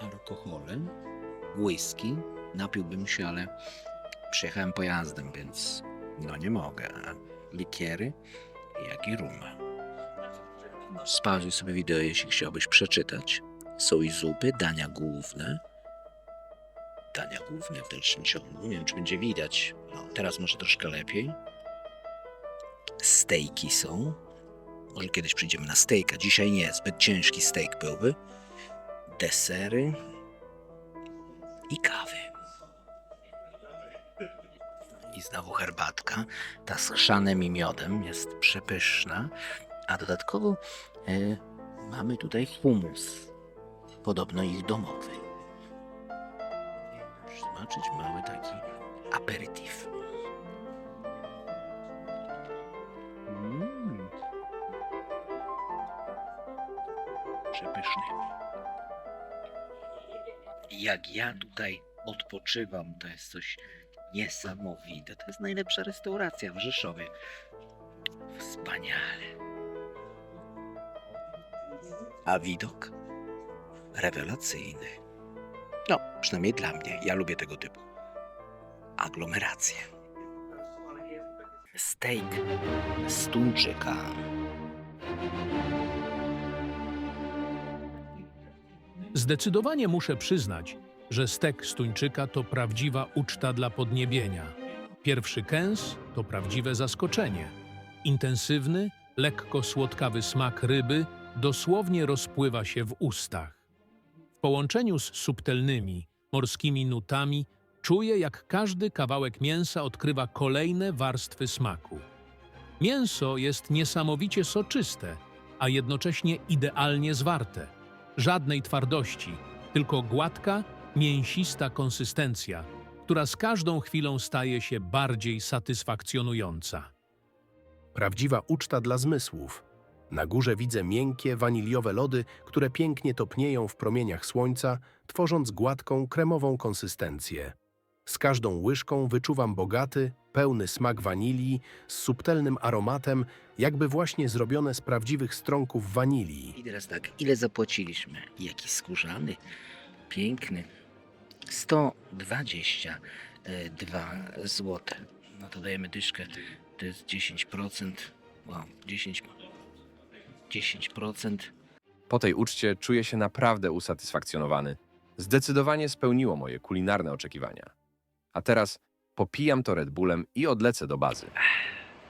alkoholem, whisky. Napiłbym się, ale przyjechałem pojazdem, więc no nie mogę. A likiery, jak i rum. Spauzuj sobie wideo, jeśli chciałbyś przeczytać. Są i zupy, dania główne. Dania główne w dalszym ciągu. Nie wiem, czy będzie widać. No, teraz może troszkę lepiej. Stejki są. Może kiedyś przyjdziemy na stejka. Dzisiaj nie, zbyt ciężki steak byłby. Desery i kawy. I znowu herbatka. Ta z chrzanem i miodem jest przepyszna. A dodatkowo e, mamy tutaj humus. Podobno ich domowy. Zobaczyć mały taki aperitif. Mm. Przepyszny. Jak ja tutaj odpoczywam, to jest coś niesamowite. To jest najlepsza restauracja w Rzeszowie. Wspaniale. A widok? Rewelacyjny. No, przynajmniej dla mnie. Ja lubię tego typu aglomeracje. Steak z tuńczyka. Zdecydowanie muszę przyznać, że stek z tuńczyka to prawdziwa uczta dla podniebienia. Pierwszy kęs to prawdziwe zaskoczenie. Intensywny, lekko słodkawy smak ryby dosłownie rozpływa się w ustach. W połączeniu z subtelnymi, morskimi nutami czuję, jak każdy kawałek mięsa odkrywa kolejne warstwy smaku. Mięso jest niesamowicie soczyste, a jednocześnie idealnie zwarte. Żadnej twardości, tylko gładka, mięsista konsystencja, która z każdą chwilą staje się bardziej satysfakcjonująca. Prawdziwa uczta dla zmysłów. Na górze widzę miękkie, waniliowe lody, które pięknie topnieją w promieniach słońca, tworząc gładką, kremową konsystencję. Z każdą łyżką wyczuwam bogaty, pełny smak wanilii z subtelnym aromatem, jakby właśnie zrobione z prawdziwych strąków wanilii. I teraz tak, ile zapłaciliśmy? Jaki skórzany, piękny. 122 zł. No to dajemy dyszkę. To jest 10%. Wow, 10, 10%. Po tej uczcie czuję się naprawdę usatysfakcjonowany. Zdecydowanie spełniło moje kulinarne oczekiwania. A teraz popijam to Red Bullem i odlecę do bazy.